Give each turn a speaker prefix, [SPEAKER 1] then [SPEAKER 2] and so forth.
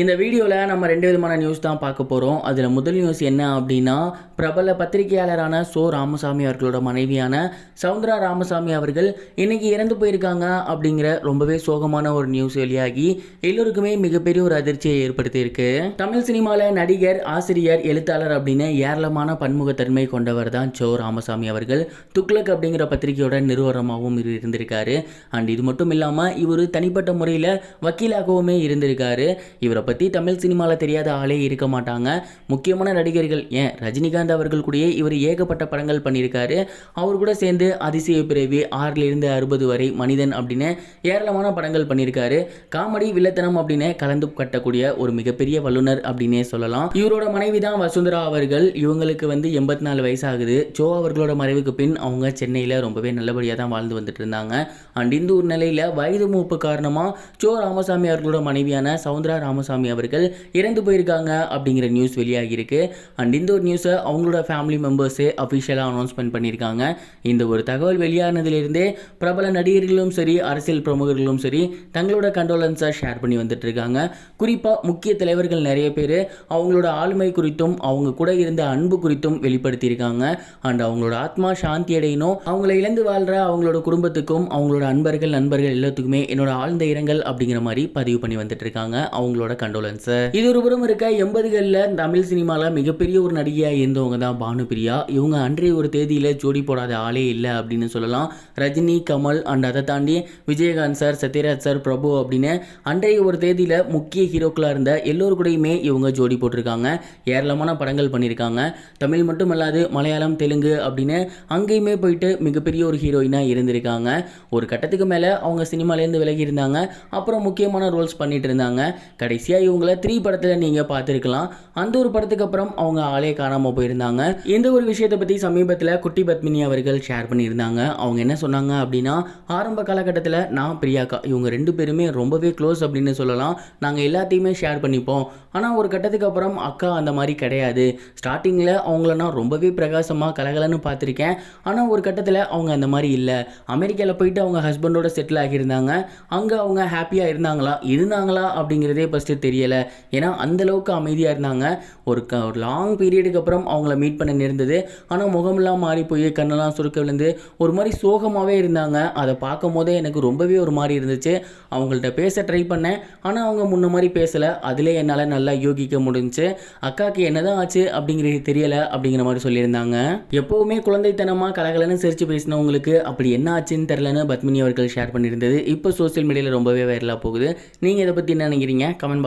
[SPEAKER 1] இந்த வீடியோவில் நம்ம ரெண்டு விதமான நியூஸ் தான் பார்க்க போகிறோம் அதில் முதல் நியூஸ் என்ன அப்படின்னா பிரபல பத்திரிகையாளரான சோ ராமசாமி அவர்களோட மனைவியான சவுந்தரா ராமசாமி அவர்கள் இன்னைக்கு இறந்து போயிருக்காங்க அப்படிங்கிற ரொம்பவே சோகமான ஒரு நியூஸ் வெளியாகி எல்லோருக்குமே மிகப்பெரிய ஒரு அதிர்ச்சியை ஏற்படுத்தியிருக்கு. தமிழ் சினிமாவில் நடிகர் ஆசிரியர் எழுத்தாளர் அப்படின்னு ஏராளமான பன்முகத்தன்மை கொண்டவர் தான் சோ ராமசாமி அவர்கள். துக்ளக் அப்படிங்கிற பத்திரிகையோட நிறுவனமாகவும் இருந்திருக்காரு. அண்ட் இது மட்டும் இல்லாமல் இவர் தனிப்பட்ட முறையில் வக்கீலாகவுமே இருந்திருக்காரு. இவரை பற்றி தமிழ் சினிமாவில் தெரியாத ஆளே இருக்க மாட்டாங்க. முக்கியமான நடிகர்கள் ஏன்? ரஜினிகாந்த் அவர்கள் கூடயே இவர் ஏகப்பட்ட படங்கள் பண்ணியிருக்காரு. அவர் கூட சேர்ந்து அதிசய பிறவி ஆறிலிருந்து அறுபது வரை மனிதன் அப்படின்னு ஏராளமான படங்கள் பண்ணியிருக்காரு. காமெடி வில்லத்தனம் அப்படின்னு கலந்து கட்டக்கூடிய ஒரு மிகப்பெரிய வல்லுனர் அப்படின்னே சொல்லலாம். இவரோட மனைவி தான் வசுந்தரா அவர்கள். இவங்களுக்கு வந்து எண்பத்தி நாலு வயசாகுது. ஜோ அவர்களோட மறைவுக்கு பின் அவங்க சென்னையில் ரொம்பவே நல்லபடியாக தான் வாழ்ந்து வந்துட்டு இருந்தாங்க. அண்ட் இந்த ஒரு நிலையில் வயது மூப்பு காரணமாக ஜோ ராமசாமி அவர்களோட மனைவியான சவுந்தரா ராமசாமி அவர்கள் இறந்து போயிருக்காங்க அப்படிங்கிற நியூஸ் வெளியாகியிருக்கு. அண்ட் இந்த ஒரு நியூஸை அவங்களோட ஃபேமிலி மெம்பர்ஸே அஃபிஷியலாக அனௌன்ஸ்மெண்ட் பண்ணியிருக்காங்க. இந்த ஒரு தகவல் வெளியானதுலேருந்தே பிரபல நடிகர்களும் சரி அரசியல் பிரமுகர்களும் சரி தங்களோட கண்டோலன்ஸை ஷேர் பண்ணி வந்துட்டு இருக்காங்க குறிப்பாக முக்கிய தலைவர்கள் நிறைய பேர் அவங்களோட ஆளுமை குறித்தும் அவங்க கூட இருந்த அன்பு குறித்தும் வெளிப்படுத்தியிருக்காங்க. அண்ட் அவங்களோட ஆத்மா சாந்தி அடையணும். அவங்கள இழந்து வாழ்கிற அவங்களோட குடும்பத்துக்கும் அவங்களோட அன்பர்கள் நண்பர்கள் எல்லாத்துக்குமே என்னோட ஆழ்ந்த இரங்கல் அப்படிங்கிற மாதிரி பதிவு பண்ணி வந்துட்டு இருக்காங்க அவங்களோட கண்டோலன்ஸ் இது ஒரு புறம் இருக்க எண்பதுகளில் தமிழ் சினிமாவில் மிகப்பெரிய ஒரு நடிகையாக இருந்தவங்க தான் பானுபிரியா. இவங்க அன்றைய ஒரு தேதியில் ஜோடி போடாத ஆளே இல்லை அப்படின்னு சொல்லலாம். ரஜினி கமல் அண்ட் அதை தாண்டி விஜயகாந்த் சார் சத்யராஜ் சார் பிரபு அப்படின்னு அன்றைய ஒரு தேதியில் முக்கிய ஹீரோக்களாக இருந்த எல்லோரு கூடயுமே இவங்க ஜோடி போட்டிருக்காங்க. ஏராளமான படங்கள் பண்ணியிருக்காங்க தமிழ் மட்டும் அல்லாது மலையாளம் தெலுங்கு அப்படின்னு அங்கேயுமே போயிட்டு மிகப்பெரிய ஒரு ஹீரோயினாக இருந்திருக்காங்க. ஒரு கட்டத்துக்கு மேலே அவங்க சினிமாலேருந்து விலகி இருந்தாங்க. அப்புறம் முக்கியமான ரோல்ஸ் பண்ணிட்டு இருந்தாங்க. கடைசி கடைசியாக இவங்கள த்ரீ படத்தில் நீங்கள் பார்த்துருக்கலாம். அந்த ஒரு படத்துக்கு அப்புறம் அவங்க ஆளே காணாமல் போயிருந்தாங்க. இந்த ஒரு விஷயத்தை பற்றி சமீபத்தில் குட்டி பத்மினி அவர்கள் ஷேர் பண்ணியிருந்தாங்க? அவங்க என்ன சொன்னாங்க அப்படின்னா ஆரம்ப காலகட்டத்தில் நான் பிரியாக்கா இவங்க ரெண்டு பேருமே ரொம்பவே க்ளோஸ் அப்படின்னு சொல்லலாம். நாங்கள் எல்லாத்தையுமே ஷேர் பண்ணிப்போம். ஆனால் ஒரு கட்டத்துக்கு அப்புறம் அக்கா அந்த மாதிரி கிடையாது. ஸ்டார்டிங்கில் அவங்கள நான் ரொம்பவே பிரகாசமாக கலகலன்னு பார்த்துருக்கேன். ஆனால் ஒரு கட்டத்தில் அவங்க அந்த மாதிரி இல்லை. அமெரிக்காவில் போயிட்டு அவங்க ஹஸ்பண்டோட செட்டில் ஆகியிருந்தாங்க. அங்கே அவங்க ஹாப்பியாக இருந்தாங்களா? இருந்தாங்களா அப்படிங்கிறதே ஃபஸ்ட்டு தெரியலை. ஏன்னா அந்தளவுக்கு அமைதியாக இருந்தாங்க. ஒரு க ஒரு லாங் பீரியடுக்கு அப்புறம் அவங்கள மீட் பண்ண நேர்ந்தது. ஆனால் முகமெல்லாம் மாறி போய் கண்ணெல்லாம் சுருக்க விழுந்து ஒரு மாதிரி சோகமாகவே இருந்தாங்க. அதை பார்க்கும் போதே எனக்கு ரொம்பவே ஒரு மாதிரி இருந்துச்சு. அவங்கள்ட்ட பேச ட்ரை பண்ணேன். ஆனால் அவங்க முன்ன மாதிரி பேசலை. அதிலே என்னால் நல்லா யோகிக்க முடிஞ்சுச்சு அக்காவுக்கு என்னதான் ஆச்சு அப்படிங்கிறது தெரியலை அப்படிங்கிற மாதிரி சொல்லியிருந்தாங்க. எப்போவுமே குழந்தைத்தனமாக கலகலன்னு சிரிச்சு பேசினவங்களுக்கு அப்படி என்ன ஆச்சுன்னு தெரிலன்னு பத்மினி அவர்கள் ஷேர் பண்ணியிருந்தது. இப்போ சோஷியல் மீடியாவில் ரொம்பவே வைரலாக போகுது. நீங்கள் இதை பற்றி என்ன நினைக்கிறீங்க? கமெண்ட்